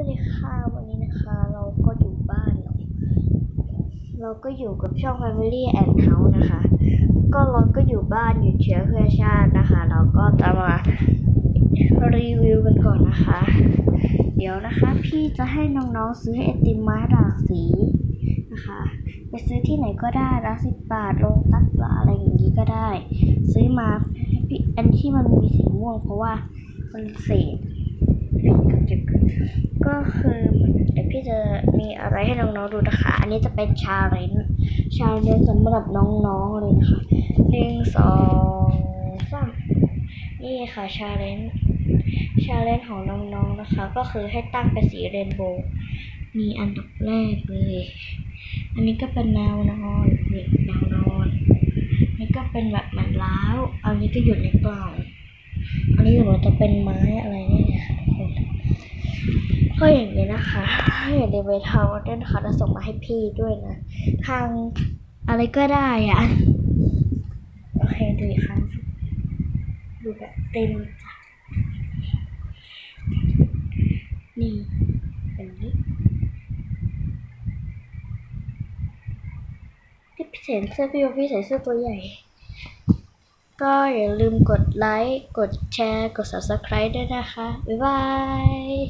สวัสดีค่ะวันนี้นะคะเราก็อยู่บ้านเนาเราก็อยู่กับช่อง Family and House นะคะ ก็เราก็อยู่บ้านอยู่เชื้อเพื่อชาตินะคะ เราก็จะมารีวิวกันก่อนนะคะ เดี๋ยวนะคะพี่จะให้น้องๆซื้อไอติมมาหลากสีนะคะ ไปซื้อที่ไหนก็ได้ละสิบบาทโลตัสละอะไรอย่างนี้ก็ได้ ซื้อมาพี่อันที่มันมีสีม่วงเพราะว่ามันเศษ ก็คือเดี๋ยวพี่จะมีอะไรให้น้องๆดูนะคะ อันนี้จะเป็นชาเลนจ์ชาเลนจ์สำหรับน้องๆเลยนะคะหนึ่งสองสามนี่ค่ะชาเลนจ์ชาเลนจ์ของน้องๆนะคะ ก็คือให้ตั้งเป็นสีเรนโบว์มีอันดับแรกเลย อันนี้ก็เป็นแนวนอนนี่แนวนอนนี่ก็เป็นแบบเหมือนล้าว อันนี้ก็อยู่ในกล่อง อันนี้เหมือนจะเป็นไม้อะไรเนี่ย กคนก็อย่างนี้นะคะอย่าลืมไปทำด้วยนะคะแล้วส่งมาให้พี่ด้วยนะ ทางอะไรก็ได้อะโอเคดูอีกครั้งดูแบบเต็มจ้ะนี่แบบนี้ที่พี่ใส่เสื้อพี่ว่าพี่ใส่เสื้อตัวใหญ่ ก็อย่าลืมกดไลค์ กดแชร์ กด subscribe ด้วยนะคะ บ๊ายบาย